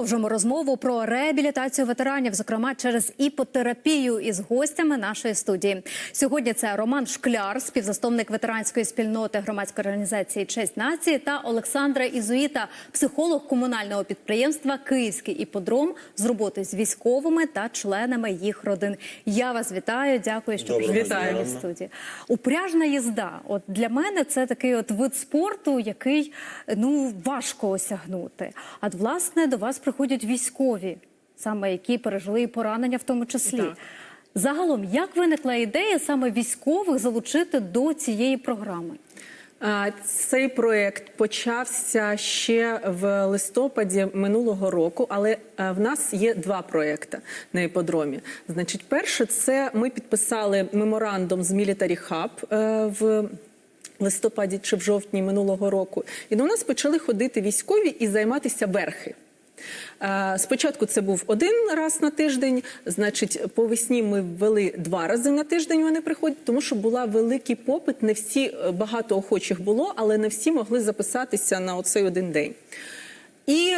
Продовжуємо розмову про реабілітацію ветеранів, зокрема через іпотерапію із гостями нашої студії. Сьогодні це Роман Шкляр, співзасновник ветеранської спільноти громадської організації Честь нації та Олександра Ізуїта, психолог комунального підприємства Київський іподром з роботи з військовими та членами їх родин. Я вас вітаю. Дякую, що прийшли до студії. Упряжна їзда. От для мене це такий от вид спорту, який ну важко осягнути. А власне до вас приходять військові, саме які пережили і поранення, в тому числі. Так. Загалом, як виникла ідея саме військових залучити до цієї програми? Цей проект почався ще в листопаді минулого року, але е, в нас є два проекти на іподромі. Значить, перше, це ми підписали меморандум з Military Hub е, в листопаді чи в жовтні минулого року, і до нас почали ходити військові і займатися верхи. Е, Спочатку це був один раз на тиждень. Значить, по весні ми ввели два рази на тиждень. Вони приходять, тому що була великий попит. Не всі е, багато охочих було, але не всі могли записатися на оцей один день. І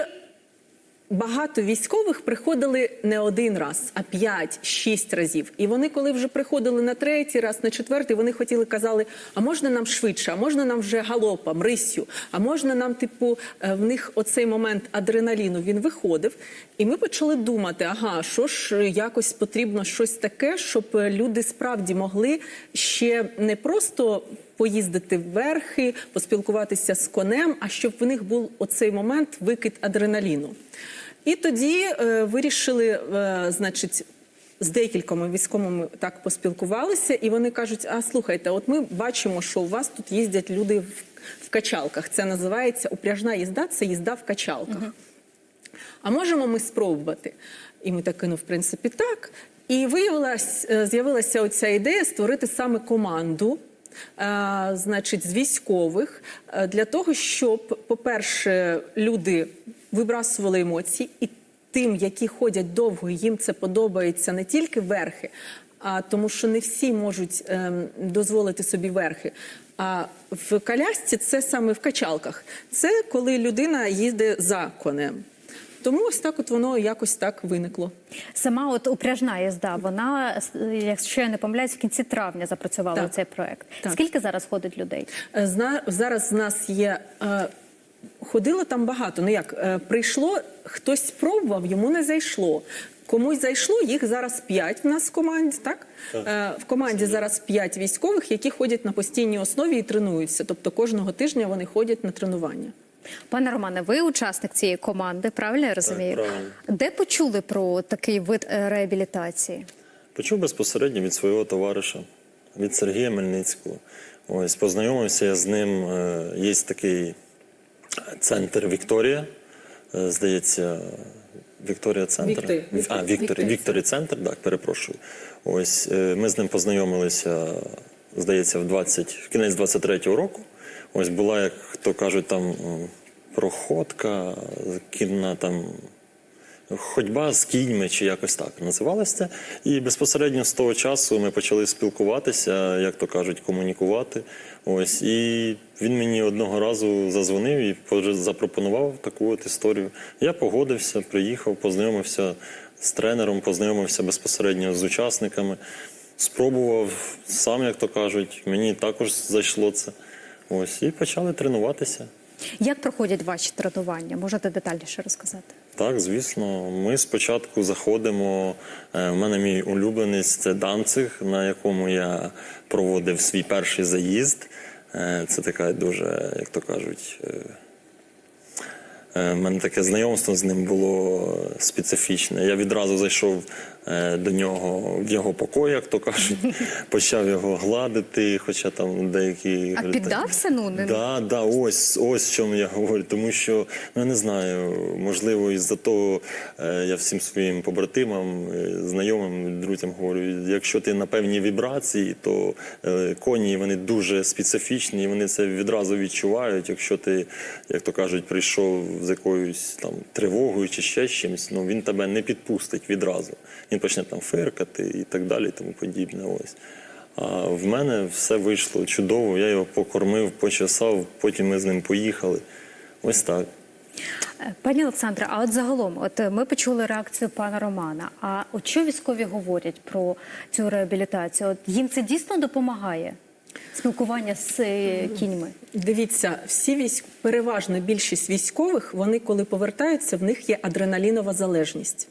Багато військових приходили не один раз, а п'ять-шість разів. І вони, коли вже приходили на третій раз, на четвертий, вони хотіли казали: а можна нам швидше, а можна нам вже галопом, рисю, а можна нам, типу, е, в них оцей момент адреналіну він виходив. І ми почали думати: ага, що ж е, якось потрібно щось таке, щоб е, люди справді могли ще не просто поїздити верхи, поспілкуватися з конем, а щоб в них був оцей момент викид адреналіну. І тоді е, вирішили, е, значить. З декількома військовими так поспілкувалися, і вони кажуть: а слухайте, от ми бачимо, що у вас тут їздять люди в, в качалках. Це називається упряжна їзда, це їзда в качалках. А можемо ми спробувати? І ми таки, ну, в принципі, так. І виявилась, е, з'явилася оця ідея створити саме команду. е, Значить, з військових е, для того, щоб, по-перше, люди вибрасували емоції, і тим, які ходять довго, їм це подобається не тільки верхи, а тому, що не всі можуть ем, дозволити собі верхи. А в колясці це саме в качалках. Це коли людина їздить за конем. Тому ось так от воно якось так виникло. Сама от упряжна їзда, вона, якщо я не помиляюсь, в кінці травня запрацювала Так. цей проект. Так. Скільки зараз ходить людей? Е, Зна- Зараз в нас є. Ходило там багато. Ну як е, прийшло, хтось спробував, йому не зайшло. Комусь зайшло, їх зараз п'ять в нас в команді. Так Е, в команді зараз п'ять військових, які ходять на постійній основі і тренуються. Тобто кожного тижня вони ходять на тренування. Пане Романе, ви учасник цієї команди, правильно я розумію? правильно. Де почули про такий вид е, реабілітації? Почув безпосередньо від свого товариша, від Сергія Мельницького. Ось познайомився я з ним. Є такий центр Вікторія. е, Здається, Вікторія центр. Вікторія. А, Вікторія. Вікторія центр, так, перепрошую. Ось е, ми з ним познайомилися, здається, в 20, в кінець 23-го року. Ось була, як то кажуть, там проходка, кінна там ходьба з кіньми чи якось так називалося це. І безпосередньо з того часу ми почали спілкуватися, як то кажуть, комунікувати. Ось і він мені одного разу зазвонив і запропонував таку от історію. Я погодився, приїхав, познайомився з тренером, познайомився безпосередньо з учасниками. Спробував сам, як то кажуть, мені також зайшло це. Ось і почали тренуватися. Як проходять ваші тренування? Можете детальніше розказати? Так, звісно. Ми спочатку заходимо. е, У мене мій улюбленець це Данциг, на якому я проводив свій перший заїзд. Е, Це така дуже, як то кажуть, е, мене таке знайомство з ним було специфічне. Я відразу зайшов е, до нього в його покої, як то кажуть, почав його гладити, хоча там деякі. А піддався? Ну не Да, да, ось, ось чому я говорю. Тому що ну я не знаю, можливо, із-за того е, я всім своїм побратимам, знайомим, друзям говорю, якщо ти на певній вібрації, то коні вони дуже специфічні, і вони це відразу відчувають. Якщо ти, як то кажуть, прийшов з якоюсь там тривогою чи ще чимось, ну він тебе не підпустить відразу. Він почне там фиркати і так далі, і тому подібне. Ось. А в мене все вийшло чудово. Я його покормив, почесав, потім ми з ним поїхали. Ось так. Пані Олександре, а от загалом, от е, ми почули реакцію пана Романа. А от що військові говорять про цю реабілітацію? От їм це дійсно допомагає? Спілкування з е, кіньми? Дивіться, всі військ, переважна більшість військових, вони коли повертаються, в них є адреналінова залежність.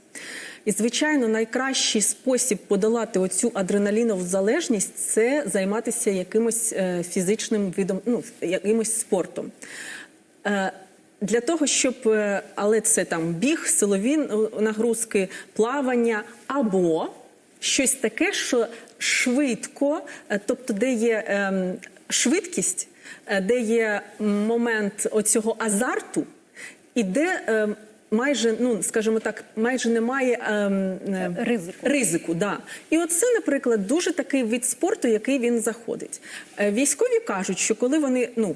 І, звичайно, найкращий спосіб подолати оцю адреналінову залежність це займатися якимось е, фізичним видом, ну, якимось спортом. Е, Для того, щоб, але це там біг, силові е, нагрузки, плавання або щось таке, що швидко, е, тобто де є ем, швидкість, е, де є момент оцього азарту, і де ем, майже, ну скажімо так, майже немає ем, Ризику. Ризику, да. І оце, наприклад, дуже такий вид спорту, який він заходить. Е, Військові кажуть, що коли вони, ну.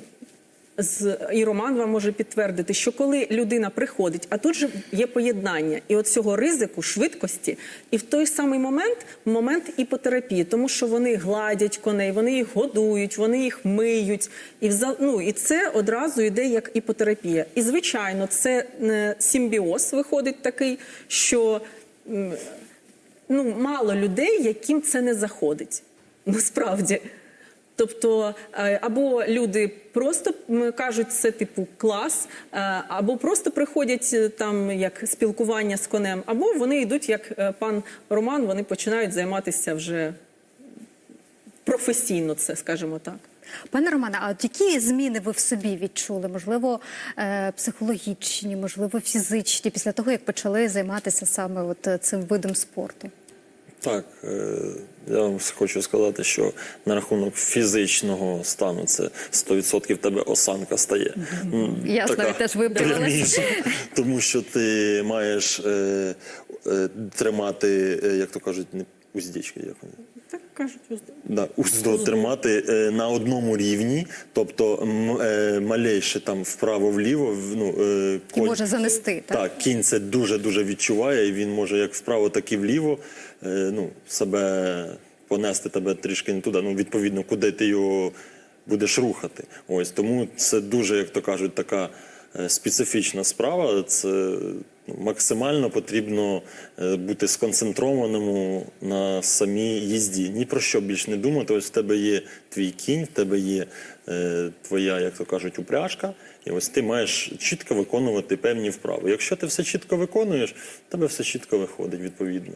З і Роман вам може підтвердити, що коли людина приходить, а тут же є поєднання і от цього ризику, швидкості, і в той самий момент момент іпотерапії, тому що вони гладять коней, вони їх годують, вони їх миють, і вза- ну, і це одразу йде як іпотерапія. І звичайно, це е, симбіоз виходить такий, що ну, мало людей, яким це не заходить. Насправді. Тобто, е, або люди просто кажуть, це типу клас, е, або просто приходять е, там як спілкування з конем, або вони йдуть, як пан Роман, вони починають займатися вже професійно, це скажімо так. Пане Романе, а от які зміни ви в собі відчули? Можливо, психологічні, можливо, фізичні, після того, як почали займатися саме от цим видом спорту? Так, е, я вам хочу сказати, що на рахунок фізичного стану це 100% тебе осанка стає. Ясно, ви теж вибралися. Тому що ти маєш е, е, тримати, як то кажуть, не уздічки, як вони. Так кажуть, Да, уздо тримати е, на одному рівні, тобто м, е, малейше там вправо-вліво, в- ну, е, І конь- може занести, так? так, кінь це дуже дуже відчуває, і він може як вправо, так і вліво е, ну, себе понести тебе трішки не туди. Ну, відповідно, куди ти його будеш рухати. Ось тому це дуже, як то кажуть, така е, специфічна справа. Це максимально потрібно е, бути сконцентрованому на самій їзді. Ні про що більш не думати. Ось в тебе є твій кінь, в тебе є е, твоя, як то кажуть, упряжка. І ось ти маєш чітко виконувати певні вправи. Якщо ти все чітко виконуєш, в тебе все чітко виходить відповідно.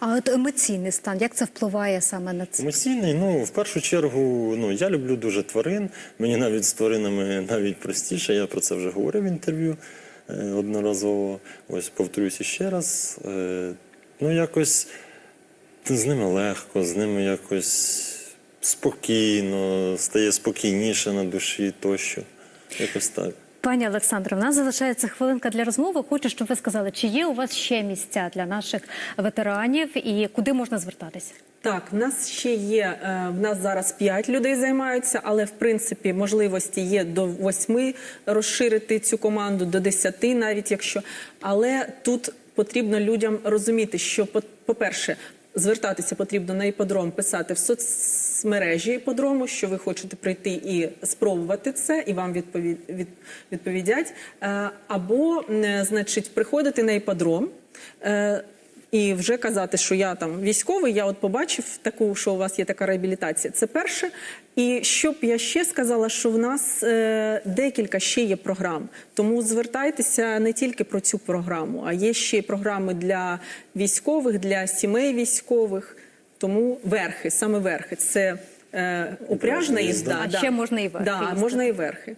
А от емоційний стан, як це впливає саме на це? Емоційний, ну в першу чергу, ну я люблю дуже тварин. Мені навіть з тваринами навіть простіше. Я про це вже говорив в інтерв'ю одноразово. Ось повторюся ще раз. Е, ну якось з ними легко, з ними якось спокійно, стає спокійніше на душі тощо. Якось так. Пані Олександро, в нас залишається хвилинка для розмови. Хочу, щоб ви сказали, чи є у вас ще місця для наших ветеранів і куди можна звертатися? Так, в нас ще є. е, В нас зараз 5 людей займаються, але в принципі можливості є до 8 розширити цю команду до 10 навіть якщо. Але тут потрібно людям розуміти, що по-перше, звертатися потрібно на іподром, писати в соцмережі іподрому, що ви хочете прийти і спробувати це, і вам відпові- від- відповідять. Е, Або, е, значить, приходити на іподром. І вже казати, що я там військовий, я от побачив таку, що у вас є така реабілітація. Це перше. І щоб я ще сказала, що в нас е, декілька ще є програм. Тому звертайтеся не тільки про цю програму, а є ще й програми для військових, для сімей військових. Тому верхи, саме верхи, це е, упряжна їзда. А ще можна і верхи Да, їздити. можна і верхи.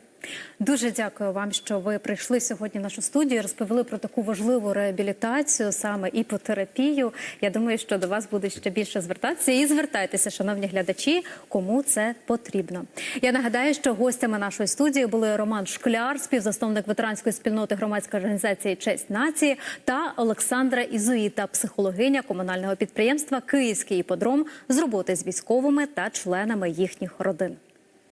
Дуже дякую вам, що ви прийшли сьогодні в нашу студію. Розповіли про таку важливу реабілітацію, саме іпотерапію. Я думаю, що до вас буде ще більше звертатися. І звертайтеся, шановні глядачі, кому це потрібно. Я нагадаю, що гостями нашої студії були Роман Шкляр, співзасновник ветеранської спільноти громадської організації Честь нації та Олександра Ізуїта, психологиня комунального підприємства Київський іподром з роботи з військовими та членами їхніх родин.